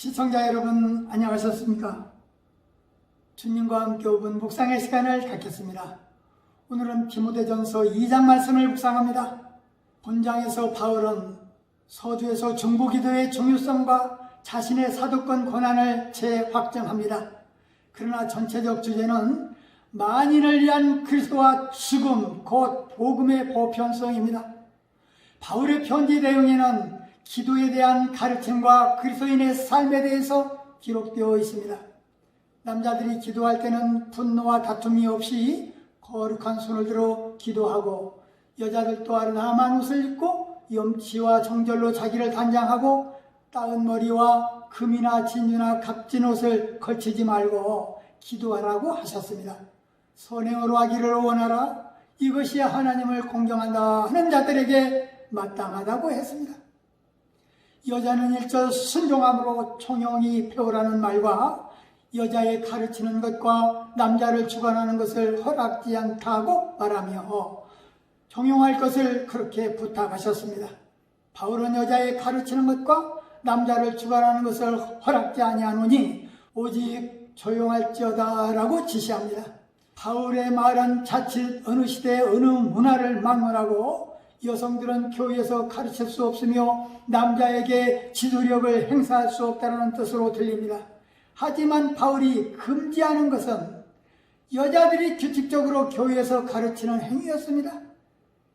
시청자 여러분 안녕하셨습니까? 주님과 함께 오분 묵상의 시간을 갖겠습니다. 오늘은 디모데전서 2장 말씀을 묵상합니다. 본장에서 바울은 서두에서 중보기도의 중요성과 자신의 사도권 권한을 재확정합니다. 그러나 전체적 주제는 만인을 위한 그리스도와 죽음, 곧 복음의 보편성입니다. 바울의 편지 내용에는 기도에 대한 가르침과 그리스도인의 삶에 대해서 기록되어 있습니다. 남자들이 기도할 때는 분노와 다툼이 없이 거룩한 손을 들어 기도하고 여자들 또한 나만 옷을 입고 염치와 정절로 자기를 단장하고 따은 머리와 금이나 진주나 값진 옷을 걸치지 말고 기도하라고 하셨습니다. 선행으로 하기를 원하라. 이것이 하나님을 공경한다 하는 자들에게 마땅하다고 했습니다. 여자는 일절 순종함으로 총영이 배우라는 말과 여자의 가르치는 것과 남자를 주관하는 것을 허락지 않다고 말하며 종용할 것을 그렇게 부탁하셨습니다. 바울은 여자의 가르치는 것과 남자를 주관하는 것을 허락지 아니하노니 오직 조용할지어다라고 지시합니다. 바울의 말은 자칫 어느 시대 어느 문화를 막론하고 여성들은 교회에서 가르칠 수 없으며 남자에게 지도력을 행사할 수 없다는 뜻으로 들립니다. 하지만 바울이 금지하는 것은 여자들이 규칙적으로 교회에서 가르치는 행위였습니다.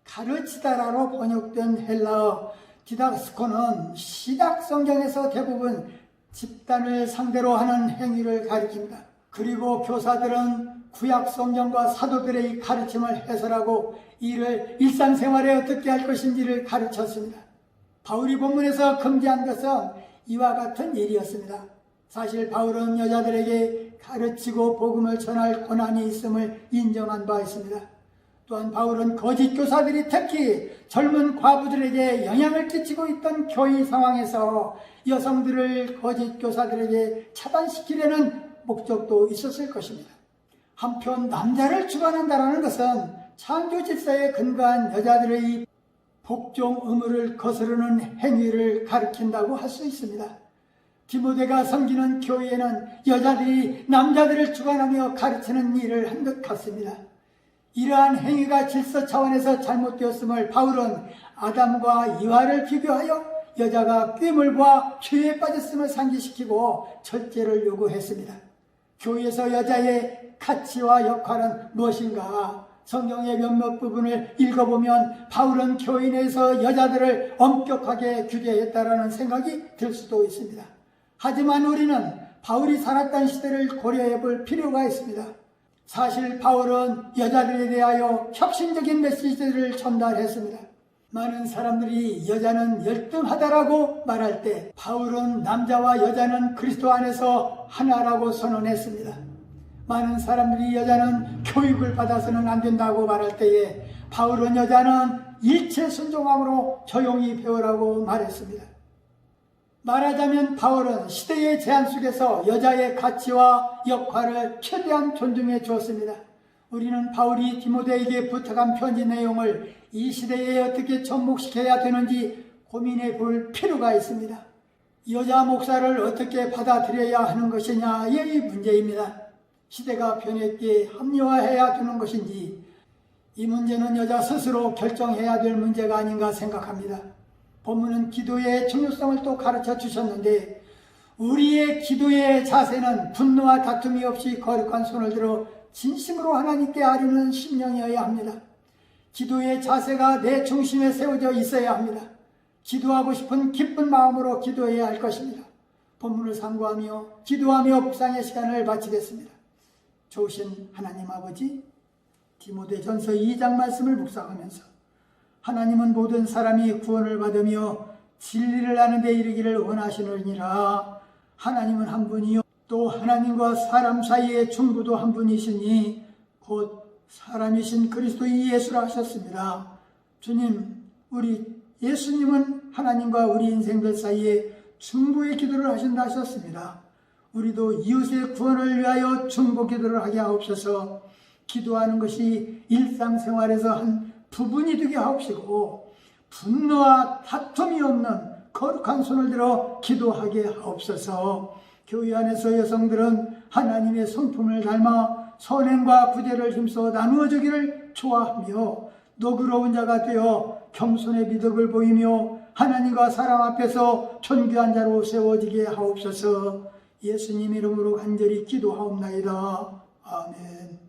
가르치다라로 번역된 헬라어 디닥스코는 시작 성경에서 대부분 집단을 상대로 하는 행위를 가리킵니다. 그리고 교사들은 구약 성경과 사도들의 가르침을 해설하고 이를 일상생활에 어떻게 할 것인지를 가르쳤습니다. 바울이 본문에서 금지한 것은 이와 같은 일이었습니다. 사실 바울은 여자들에게 가르치고 복음을 전할 권한이 있음을 인정한 바 있습니다. 또한 바울은 거짓 교사들이 특히 젊은 과부들에게 영향을 끼치고 있던 교회 상황에서 여성들을 거짓 교사들에게 차단시키려는 목적도 있었을 것입니다. 한편 남자를 주관한다는 것은 창조 질서에 근거한 여자들의 복종 의무를 거스르는 행위를 가리킨다고 할 수 있습니다. 디모데가 섬기는 교회에는 여자들이 남자들을 주관하며 가르치는 일을 한 것 같습니다. 이러한 행위가 질서 차원에서 잘못되었음을 바울은 아담과 이와를 비교하여 여자가 꾀물과 죄에 빠졌음을 상기시키고 절제를 요구했습니다. 교회에서 여자의 가치와 역할은 무엇인가? 성경의 몇몇 부분을 읽어보면 바울은 교회 내에서 여자들을 엄격하게 규제했다라는 생각이 들 수도 있습니다. 하지만 우리는 바울이 살았던 시대를 고려해 볼 필요가 있습니다. 사실 바울은 여자들에 대하여 혁신적인 메시지를 전달했습니다. 많은 사람들이 여자는 열등하다라고 말할 때 바울은 남자와 여자는 그리스도 안에서 하나라고 선언했습니다. 많은 사람들이 여자는 교육을 받아서는 안 된다고 말할 때에 바울은 여자는 일체 순종함으로 조용히 배우라고 말했습니다. 말하자면 바울은 시대의 제한 속에서 여자의 가치와 역할을 최대한 존중해 주었습니다. 우리는 바울이 디모데에게 부탁한 편지 내용을 이 시대에 어떻게 접목시켜야 되는지 고민해 볼 필요가 있습니다. 여자 목사를 어떻게 받아들여야 하는 것이냐의 문제입니다. 시대가 변했기에 합리화해야 되는 것인지 이 문제는 여자 스스로 결정해야 될 문제가 아닌가 생각합니다. 본문은 기도의 중요성을 또 가르쳐 주셨는데 우리의 기도의 자세는 분노와 다툼이 없이 거룩한 손을 들어 진심으로 하나님께 아뢰는 심령이어야 합니다. 기도의 자세가 내 중심에 세워져 있어야 합니다. 기도하고 싶은 기쁜 마음으로 기도해야 할 것입니다. 본문을 상고하며 기도하며 묵상의 시간을 마치겠습니다. 좋으신 하나님 아버지, 디모데 전서 2장 말씀을 묵상하면서 하나님은 모든 사람이 구원을 받으며 진리를 아는 데 이르기를 원하시느니라. 하나님은 한 분이요. 또 하나님과 사람 사이의 중보도 한 분이시니 곧 사람이신 그리스도 예수라 하셨습니다. 주님, 우리 예수님은 하나님과 우리 인생들 사이에 중보의 기도를 하신다 하셨습니다. 우리도 이웃의 구원을 위하여 중보 기도를 하게 하옵소서 기도하는 것이 일상생활에서 한 부분이 되게 하옵시고 분노와 다툼이 없는 거룩한 손을 들어 기도하게 하옵소서. 교회 안에서 여성들은 하나님의 성품을 닮아 선행과 구제를 힘써 나누어 주기를 좋아하며 너그러운 자가 되어 겸손의 미덕을 보이며 하나님과 사람 앞에서 존귀한 자로 세워지게 하옵소서. 예수님 이름으로 간절히 기도하옵나이다. 아멘.